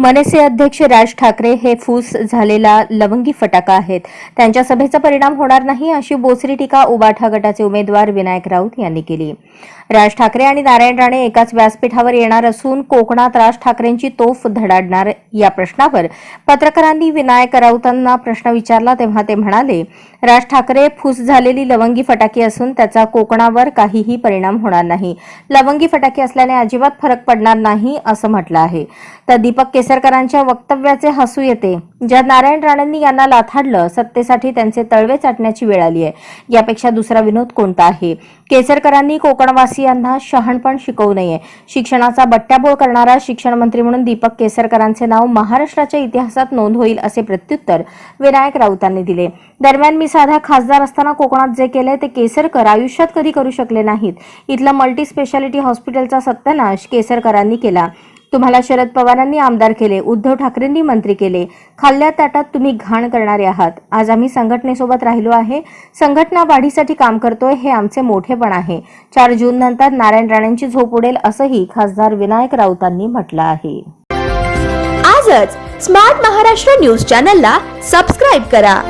मनसे अध्यक्ष राज ठाकरे हे फूस झालेला लवंगी फटाका आहेत. त्यांच्या सभेचा परिणाम होणार नाही अशी बोचरी टीका उबाठा गटाचे उमेदवार विनायक राऊत यांनी केली. राज ठाकरे आणि नारायण राणे एकाच व्यासपीठावर येणार असून कोकणात राज ठाकरेंची तोफ धडाडणार या प्रश्नावर पत्रकारांनी विनायक राऊतांना प्रश्न विचारला तेव्हा ते म्हणाले राज ठाकरे फूस झालेली लवंगी फटाकी असून त्याचा कोकणावर काहीही परिणाम होणार नाही. लवंगी फटाके असल्याने अजिबात फरक पडणार नाही असं म्हटलं आहे. तर दीपक केसरकरांच्या वक्तव्याचे हसू येते. ज्या नारायण राणेंनी यांना लाथाडलं सत्तेसाठी त्यांचे तळवे चाटण्याची वेळ आली आहे. यापेक्षा दुसरा विनोद कोणता आहे? केसरकरांनी कोकणवासियांना शहाणपण शिकवू नये. शिक्षणाचा बट्ट्याबोळ करणारा शिक्षण मंत्री म्हणून दीपक केसरकरांचे नाव महाराष्ट्राच्या इतिहासात नोंद होईल असे प्रत्युत्तर विनायक राऊतांनी दिले. दरम्यान मी साधा खासदार असताना कोकणात जे केले ते केसरकर आयुष्यात कधी करू शकले नाहीत. इथलं मल्टी स्पेशालिटी हॉस्पिटलचा सत्यानाश केसरकरांनी केला. तुम्हाला शरद पवारांनी आमदार केले उद्धव ठाकरेंनी मंत्री केले. खाल्ल्या ताटात तुम्ही घाण करणारे आहात. आज आम्ही संघटनेसोबत राहिलो आहे. संघटना वाढीसाठी काम करतोय हे आमचे मोठेपण आहे. चार जून नंतर नारायण राणेंची झोप उडेल असंही खासदार विनायक राऊतांनी म्हटलं आहे. आजच स्मार्ट महाराष्ट्र न्यूज चॅनलला सबस्क्राईब करा.